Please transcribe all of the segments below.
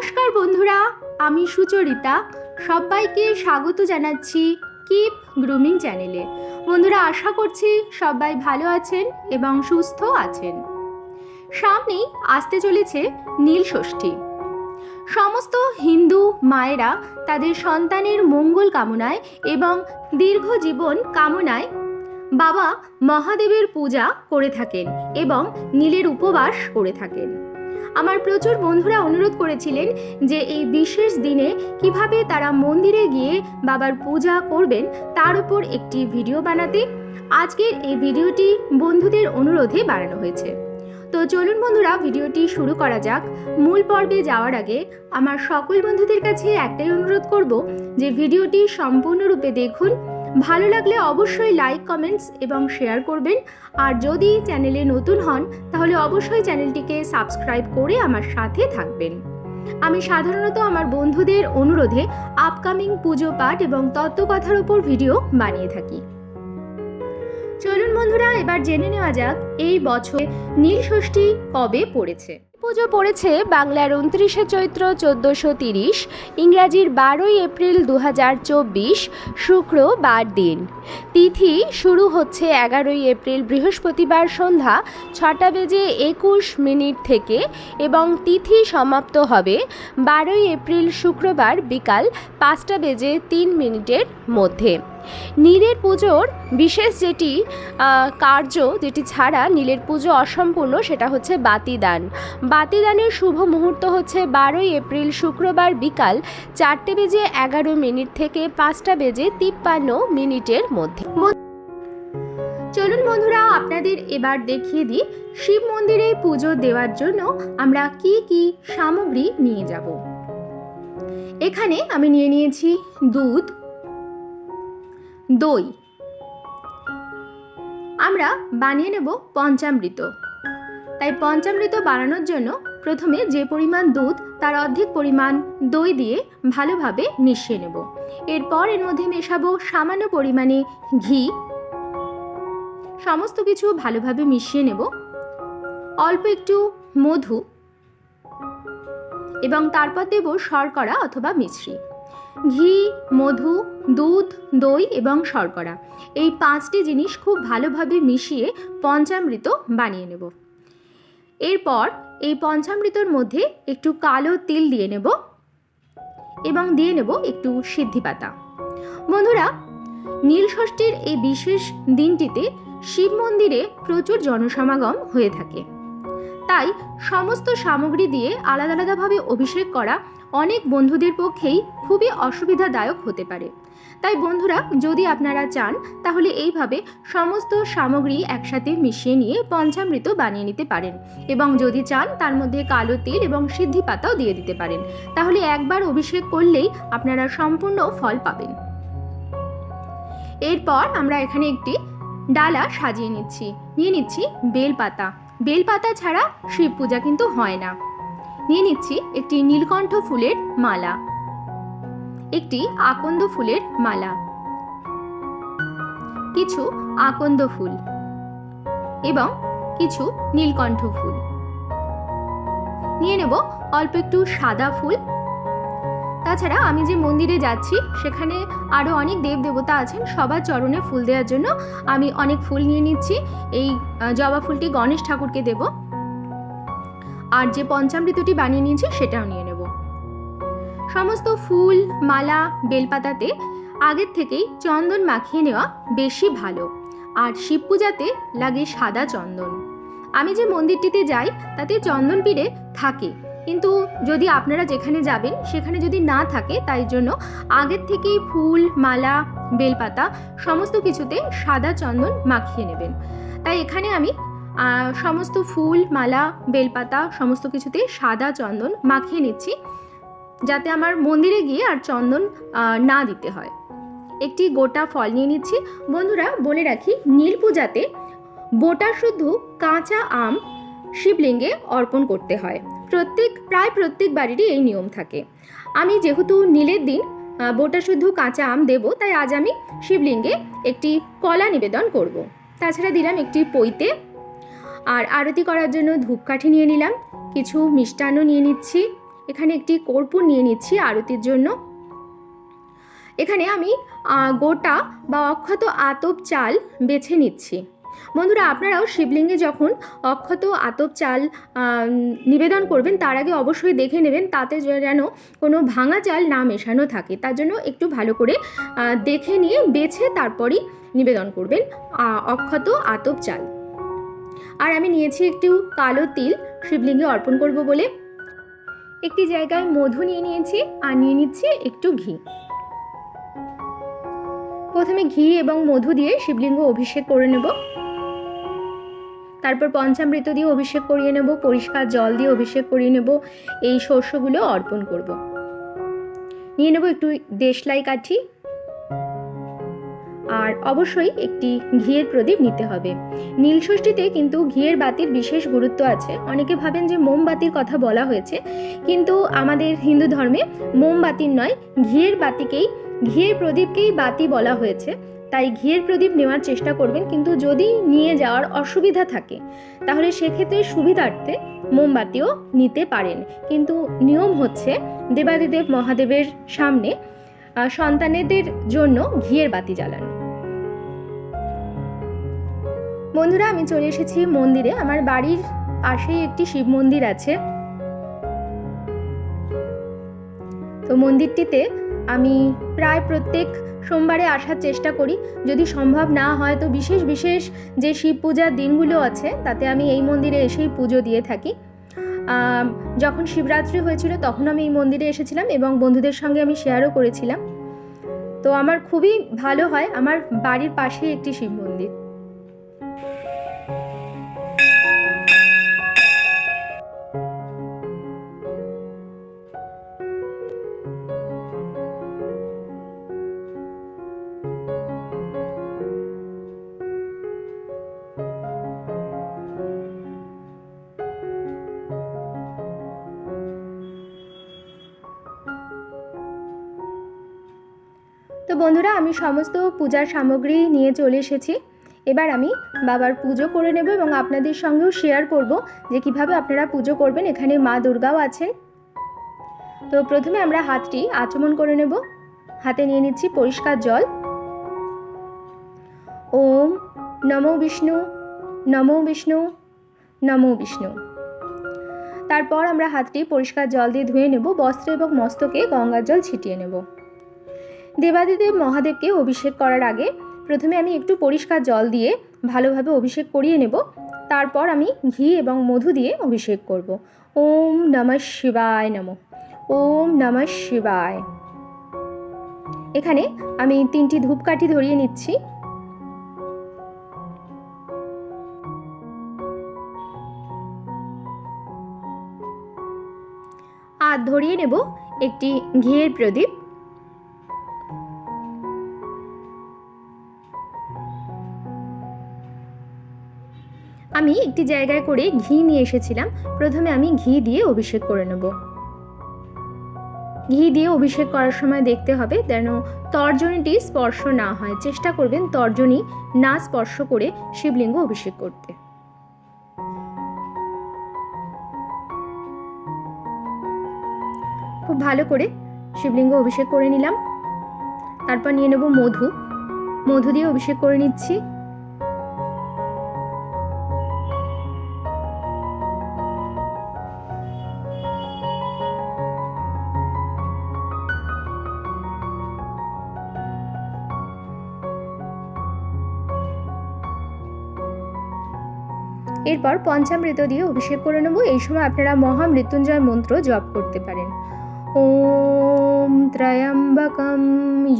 নমস্কার বন্ধুরা, আমি সুচরিতা। সবাইকে স্বাগত জানাচ্ছি কিপ গ্রুমিং চ্যানেলে বন্ধুরা, আশা করছি সবাই ভালো আছেন এবং সুস্থ আছেন। সামনেই আসতে চলেছে নীল ষষ্ঠী। সমস্ত হিন্দু মায়েরা তাদের সন্তানের মঙ্গল কামনায় এবং দীর্ঘ জীবন কামনায় বাবা মহাদেবের পূজা করে থাকেন এবং নীলের উপবাস করে থাকেন। আমার প্রচুর বন্ধুরা অনুরোধ করেছিলেন যে এই বিশেষ দিনে কীভাবে তারা মন্দিরে গিয়ে বাবার পূজা করবেন, তার উপর একটি ভিডিও বানাতে। আজকের এই ভিডিওটি বন্ধুদের অনুরোধে বানানো হয়েছে। তো চলুন বন্ধুরা, ভিডিওটি শুরু করা যাক। মূল পর্বে যাওয়ার আগে আমার সকল বন্ধুদের কাছে একটাই অনুরোধ করব যে ভিডিওটি সম্পূর্ণরূপে দেখুন। ভালো লাগলে অবশ্যই লাইক কমেন্টস এবং শেয়ার করবেন। আর যদি চ্যানেলে নতুন হন, তাহলে অবশ্যই চ্যানেলটিকে সাবস্ক্রাইব করে আমার সাথে থাকবেন। আমি সাধারণত আমার বন্ধুদের অনুরোধে আপকামিং পুজো পাঠ এবং তত্ত্বকথার ওপর ভিডিও বানিয়ে থাকি। চলুন বন্ধুরা, এবার জেনে নেওয়া যাক, এই বছর নীল ষষ্ঠী কবে পড়েছে? পুজো পড়েছে বাংলার উনত্রিশে চৈত্র চোদ্দোশো তিরিশ, ইংরাজির বারোই এপ্রিল দু হাজার চব্বিশ শুক্রবার দিন। তিথি শুরু হচ্ছে এগারোই এপ্রিল বৃহস্পতিবার সন্ধ্যা ছটা বেজে একুশ মিনিট থেকে এবং তিথি সমাপ্ত হবে বারোই এপ্রিল শুক্রবার বিকাল পাঁচটা বেজে তিন মিনিটের মধ্যে। নীলের পুজোর বিশেষ যেটি কার্য যেটি ছাড়া নীলের পুজো অসম্পূর্ণ সেটা হচ্ছে বাতিদান। বাতিদানের শুভ মুহূর্ত হচ্ছে বারোই এপ্রিল শুক্রবার বিকাল চারটে বেজে এগারো মিনিট থেকে পাঁচটা বেজে তিপ্পান্ন মিনিটের মধ্যে। চলুন বন্ধুরা, আপনাদের এবার দেখিয়ে দিই শিব মন্দিরে পুজো দেওয়ার জন্য আমরা কি কি সামগ্রী নিয়ে যাব। এখানে আমি নিয়ে নিয়েছি দুধ দই। আমরা বানিয়ে নেব পঞ্চামৃত। তাই পঞ্চামৃত বানানোর জন্য প্রথমে যে পরিমাণ দুধ, তার অর্ধেক পরিমাণ দই দিয়ে ভালোভাবে মিশিয়ে নেব। এরপর এর মধ্যে মেশাবো সামান্য পরিমাণে ঘি। সমস্ত কিছু ভালোভাবে মিশিয়ে নেব। অল্প একটু মধু। এবং তারপর দেব শর্করা অথবা মিশ্রি ঘি, মধু দুধ, দই এবং শর্করা। এই পাঁচটি জিনিস খুব ভালোভাবে মিশিয়ে পঞ্চামৃত বানিয়ে নেব। এরপর এই পঞ্চামৃতর মধ্যে একটু কালো তিল দিয়ে নেব এবং দিয়ে নেব একটু সিদ্ধি পাতা। বন্ধুরা নীলষষ্ঠীর এই বিশেষ দিনটিতে শিব মন্দিরে প্রচুর জনসমাগম হয়ে থাকে। তাই সমস্ত সামগ্রী দিয়ে আলাদা আলাদাভাবে অভিষেক করা অনেক বন্ধুদের পক্ষেই খুবই অসুবিধাদায়ক হতে পারে। তাই বন্ধুরা, যদি আপনারা চান, তাহলে এইভাবে সমস্ত সামগ্রী একসাথে মিশিয়ে নিয়ে পঞ্চামৃত বানিয়ে নিতে পারেন। এবং যদি চান, তার মধ্যে কালো তিল এবং সিদ্ধি পাতাও দিয়ে দিতে পারেন। তাহলে একবার অভিষেক করলেই আপনারা সম্পূর্ণ ফল পাবেন। এরপর আমরা এখানে একটি ডালা সাজিয়ে নিচ্ছি। নিয়ে নিচ্ছি বেলপাতা। বেলপাতা ছাড়া শিব পূজা কিন্তু হয় না। নিয়ে নিচ্ছি একটি নীলকণ্ঠ ফুলের মালা। একটি আকন্দ ফুলের মালা। কিছু আকন্দ ফুল এবং কিছু নীলকণ্ঠ ফুল। নিয়ে নেব অল্প একটু সাদা ফুল। তাছাড়া আমি যে মন্দিরে যাচ্ছি, সেখানে আরও অনেক দেব দেবতা আছেন, সবার চরণে ফুল দেওয়ার জন্য আমি অনেক ফুল নিয়ে নিচ্ছি। এই জবা ফুলটি গণেশ ঠাকুরকে দেব। আর যে পঞ্চামৃতটি বানিয়ে নিয়েছি, সেটাও নিয়ে নেব। সমস্ত ফুল, মালা, বেলপাতাতে আগের থেকেই চন্দন মাখিয়ে নেওয়া বেশি ভালো। আর শিব পূজাতে লাগে সাদা চন্দন। আমি যে মন্দিরটিতে যাই, তাতে চন্দন পিড়ে থাকে। কিন্তু যদি আপনারা যেখানে যাবেন, সেখানে যদি না থাকে, তাই জন্য আগের থেকেই ফুল, মালা, বেলপাতা সমস্ত কিছুতে সাদা চন্দন মাখিয়ে নেবেন। তাই এখানে আমি সমস্ত ফুল, মালা, বেলপাতা সমস্ত কিছুতে সাদা চন্দন মাখিয়ে নিচ্ছি। যাতে আমার মন্দিরে গিয়ে আর চন্দন না দিতে হয়। একটি গোটা ফল নিয়ে নিচ্ছি। বন্ধুরা, বলে রাখি, নীল পূজাতে বোটা শুদ্ধ কাঁচা আম শিবলিঙ্গে অর্পণ করতে হয়। প্রত্যেক, প্রায় প্রত্যেক বাড়িরই এই নিয়ম থাকে। আমি যেহেতু নীলের দিন বোটা শুদ্ধ কাঁচা আম দেব, তাই আজ আমি শিবলিঙ্গে একটি কলা নিবেদন করব। তাছাড়া দিলাম একটি পৈতে। আর আরতি করার জন্য ধূপকাঠি নিয়ে নিলাম। কিছু মিষ্টান্ন নিয়ে নিচ্ছি। এখানে একটি কর্পূর নিয়ে নিচ্ছি আরতির জন্য। এখানে আমি গোটা বা অক্ষত আতপ চাল বেছে নিচ্ছি। বন্ধুরা, আপনারাও শিবলিঙ্গে যখন অক্ষত আতপ চাল নিবেদন করবেন, তার আগে অবশ্যই দেখে নেবেন, তাতে যেন কোনো ভাঙা চাল না মেশানো থাকে। তার জন্য একটু ভালো করে দেখে নিয়ে বেছে তারপরই নিবেদন করবেন অক্ষত আতপ চাল। আর আমি নিয়েছি একটু কালো তিল, শিবলিঙ্গে অর্পণ করব বলে। একটি জায়গায় মধু নিয়ে নিয়েছি আর নিয়ে নিচ্ছি একটু ঘি। প্রথমে ঘি এবং মধু দিয়ে শিবলিঙ্গ অভিষেক করে নেব। তারপর পঞ্চামৃত দিয়ে অভিষেক করিয়ে নেব, পরিষ্কার জল দিয়ে অভিষেক করিয়ে নেব, এই শস্যগুলো অর্পণ করব। নিয়ে নেব একটু দেশলাই কাঠি আর অবশ্যই একটি ঘিয়ের প্রদীপ নিতে হবে। নীলষষ্ঠীতে কিন্তু ঘিয়ের বাতির বিশেষ গুরুত্ব আছে। অনেকে ভাবেন যে মোমবাতির কথা বলা হয়েছে, কিন্তু আমাদের হিন্দু ধর্মে মোমবাতির নয়, ঘিয়ের বাতিকেই, ঘিয়ের প্রদীপকেই বাতি বলা হয়েছে। তাই ঘিয়ের প্রদীপ নেওয়ার চেষ্টা করবেন, কিন্তু যদি নিয়ে যাওয়ার অসুবিধা থাকে, তাহলে সেক্ষেত্রে সুবিধার্থে মোমবাতিও নিতে পারেন। কিন্তু নিয়ম হচ্ছে দেবাদিদেব মহাদেবের সামনে সন্তানেদের জন্য ঘিয়ের বাতি জ্বালানো। বন্ধুরা, আমি চলে এসেছি মন্দিরে। আমার বাড়ির পাশেই একটি শিব মন্দির আছে। তো মন্দিরটিতে আমি প্রায় প্রত্যেক সোমবারে আসার চেষ্টা করি। যদি সম্ভব না হয়, তো বিশেষ বিশেষ যে শিব পূজার দিনগুলো আছে, তাতে আমি এই মন্দিরে এসেই পুজো দিয়ে থাকি। যখন শিবরাত্রি হয়েছিল, তখন আমি এই মন্দিরে এসেছিলাম এবং বন্ধুদের সঙ্গে আমি শেয়ারও করেছিলাম। তো আমার খুবই ভালো হয়। আমার বাড়ির পাশেই একটি শিব মন্দির। বন্ধুরা, আমি সমস্ত পূজার সামগ্রী নিয়ে চলে এসেছি। এবার আমি বাবার পুজো করে নেব এবং আপনাদের সঙ্গেও শেয়ার করব যে কীভাবে আপনারা পুজো করবেন। এখানে মা দুর্গাও আছেন। তো প্রথমে আমরা হাতটি আচমন করে নেব। হাতে নিয়ে নিচ্ছি পরিষ্কার জল। ওম নমো বিষ্ণু নমো বিষ্ণু নমো বিষ্ণু। তারপর আমরা হাতটি পরিষ্কার জল দিয়ে ধুয়ে নেব। বস্ত্র এবং মস্তকে গঙ্গার জল ছিটিয়ে নেব। দেবাদিদেব মহাদেবকে অভিষেক করার আগে প্রথমে আমি একটু পরিষ্কার জল দিয়ে ভালোভাবে অভিষেক করিয়ে নেব। তারপর আমি ঘি এবং মধু দিয়ে অভিষেক করব। ওম নমঃ শিবায় নম। ওম নমঃ শিবায়। এখানে আমি তিনটি ধূপকাঠি ধরিয়ে নিচ্ছি। আর ধরিয়ে নেব একটি ঘিয়ের প্রদীপ। আমি একটি জায়গায় করে ঘি নিয়ে এসেছিলাম। প্রথমে আমি ঘি দিয়ে অভিষেক করে নেব। ঘি দিয়ে অভিষেক করার সময় দেখতে হবে যেন তর্জনীটি স্পর্শ না হয়। চেষ্টা করবেন তর্জনী না স্পর্শ করে শিবলিঙ্গ অভিষেক করতে। খুব ভালো করে শিবলিঙ্গ অভিষেক করে নিলাম। তারপর নিয়ে নেব মধু। মধু দিয়ে অভিষেক করে নিচ্ছি। এরপর পঞ্চামৃত দিয়ে অভিষেক করে নেব। এই সময় আপনারা মহামৃত্যুঞ্জয় মন্ত্র জপ করতে পারেন। ওম ত্রয়ম্বকম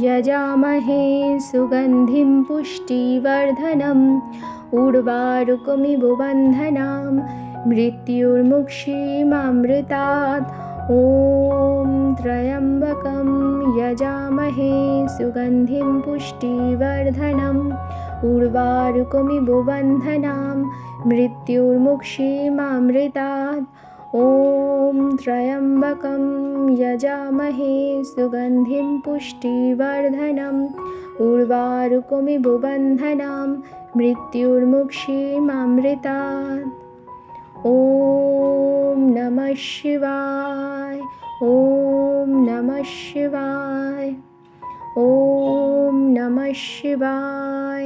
যজামহে সুগন্ধিম পুষ্টিবর্ধনম উর্বারুকমিব বন্ধনাম মৃত্যুর্মুক্ষীমামৃতাৎ। ওম ত্রয়ম্বকম যজামহে সুগন্ধিম পুষ্টিবর্ধনম उर्वारुकमिबुबन्धनां मृत्युर्मुक्षीमामृतात् ॐ त्र्यम्बकं यजामहे सुगन्धिं पुष्टिवर्धनम् उर्वारुकमिबुबन्धनां मृत्युर्मुक्षीमामृतात् ॐ नमः शिवाय ॐ नमः शिवाय ॐ नमः शिवाय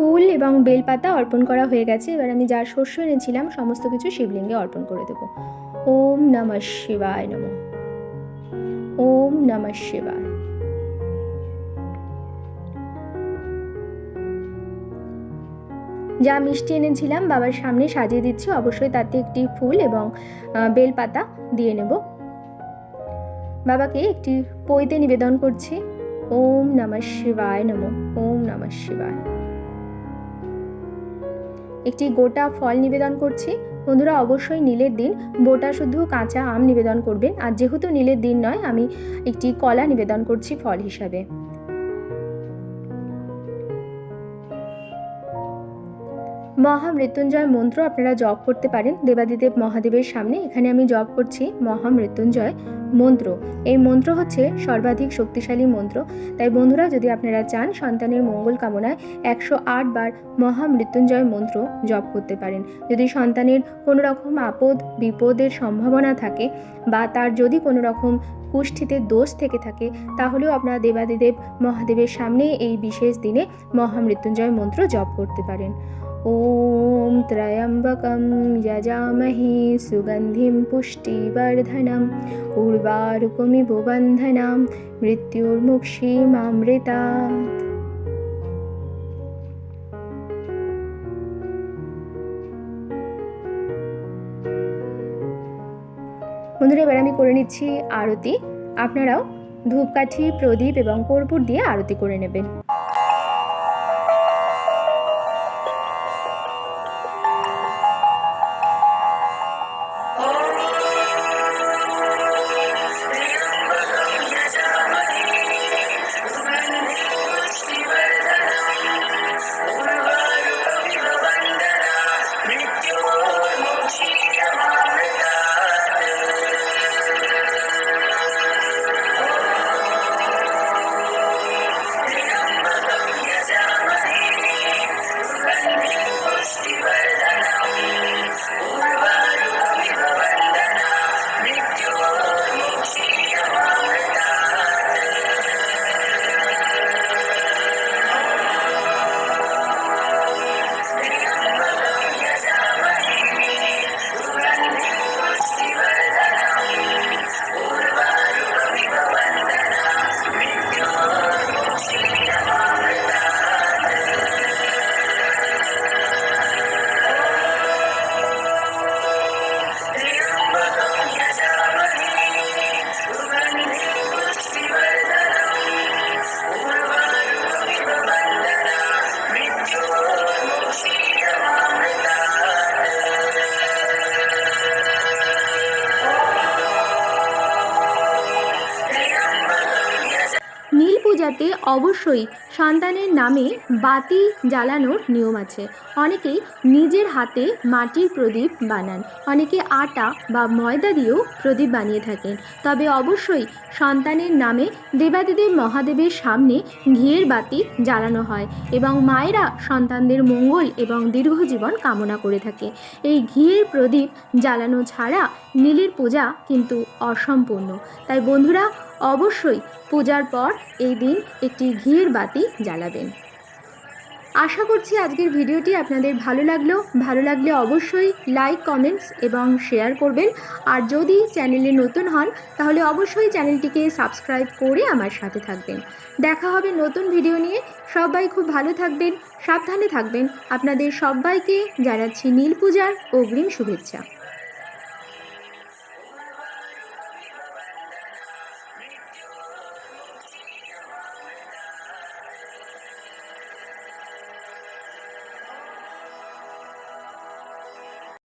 ফুল এবং বেলপাতা অর্পণ করা হয়ে গেছে। এবার আমি যা শস্য এনেছিলাম, সমস্ত কিছু শিবলিঙ্গে অর্পণ করে দেব। ওম নমঃ শিবায় নম। ওম নমঃ শিবায়। যা মিষ্টি এনেছিলাম, বাবার সামনে সাজিয়ে দিচ্ছি। অবশ্যই তাতে একটি ফুল এবং বেলপাতা দিয়ে নেব। বাবাকে একটি পইতে নিবেদন করছি। ওম নমঃ শিবায় নম। ওম নমঃ শিবায়। একটি গোটা ফল নিবেদন করছি। বন্ধুরা, অবশ্যই নীলের দিন। গোটা শুধু কাঁচা আম নিবেদন করবেন। আর যেহেতু নীলের দিন নয়, আমি একটি কলা নিবেদন করছি ফল হিসাবে। মহামৃত্যুঞ্জয় মন্ত্র আপনারা জপ করতে পারেন। দেবাদিদেব মহাদেবের সামনে এখানে আমি জপ করছি মহামৃত্যুঞ্জয় মন্ত্র। এই মন্ত্র হচ্ছে সর্বাধিক শক্তিশালী মন্ত্র। তাই বন্ধুরা, যদি আপনারা চান সন্তানের মঙ্গল কামনায় একশো আট বার মহামৃত্যুঞ্জয় মন্ত্র জপ করতে পারেন। যদি সন্তানের কোনো রকম আপদ, বিপদের সম্ভাবনা থাকে বা তার যদি কোনো রকম কুষ্ঠিতে দোষ থেকে থাকে, তাহলেও আপনারা দেবাদিদেব মহাদেবের সামনে এই বিশেষ দিনে মহামৃত্যুঞ্জয় মন্ত্র জপ করতে পারেন। ॐ त्र्यम्बकं यजामहे सुगन्धिं पुष्टिवर्धनम् उर्वारुकमिव बन्धनां मृत्युर्मुक्षीमामृतात् বন্ধুরা এবার আমি করে নিচ্ছি আরতি আপনারাও ধূপকাঠি প্রদীপ এবং কর্পূর দিয়ে আরতি করে নেবেন অবশ্যই সন্তানের নামে বাতি জ্বালানোর নিয়ম আছে। অনেকেই নিজের হাতে মাটির প্রদীপ বানান, অনেকে আটা বা ময়দা দিয়েও প্রদীপ বানিয়ে থাকেন। তবে অবশ্যই সন্তানের নামে দেবাদিদেব মহাদেবের সামনে ঘিয়ের বাতি জ্বালানো হয় এবং মায়েরা সন্তানদের মঙ্গল এবং দীর্ঘজীবন কামনা করে থাকে। এই ঘিয়ের প্রদীপ জ্বালানো ছাড়া নীলের পূজা কিন্তু অসম্পূর্ণ। তাই বন্ধুরা অবশ্যই পূজার পর এই দিন একটি ঘিয়ের বাতি জ্বালাবেন। আশা করছি আজকের ভিডিওটি আপনাদের ভালো লাগল। ভালো লাগলে অবশ্যই লাইক কমেন্টস এবং শেয়ার করবেন। আর যদি চ্যানেলে নতুন হন, তাহলে অবশ্যই চ্যানেলটিকে সাবস্ক্রাইব করে আমার সাথে থাকবেন। দেখা হবে নতুন ভিডিও নিয়ে। সবাই খুব ভালো থাকবেন, সাবধানে থাকবেন। আপনাদের সবাইকে জানাচ্ছি নীল পূজার অগ্রিম শুভেচ্ছা।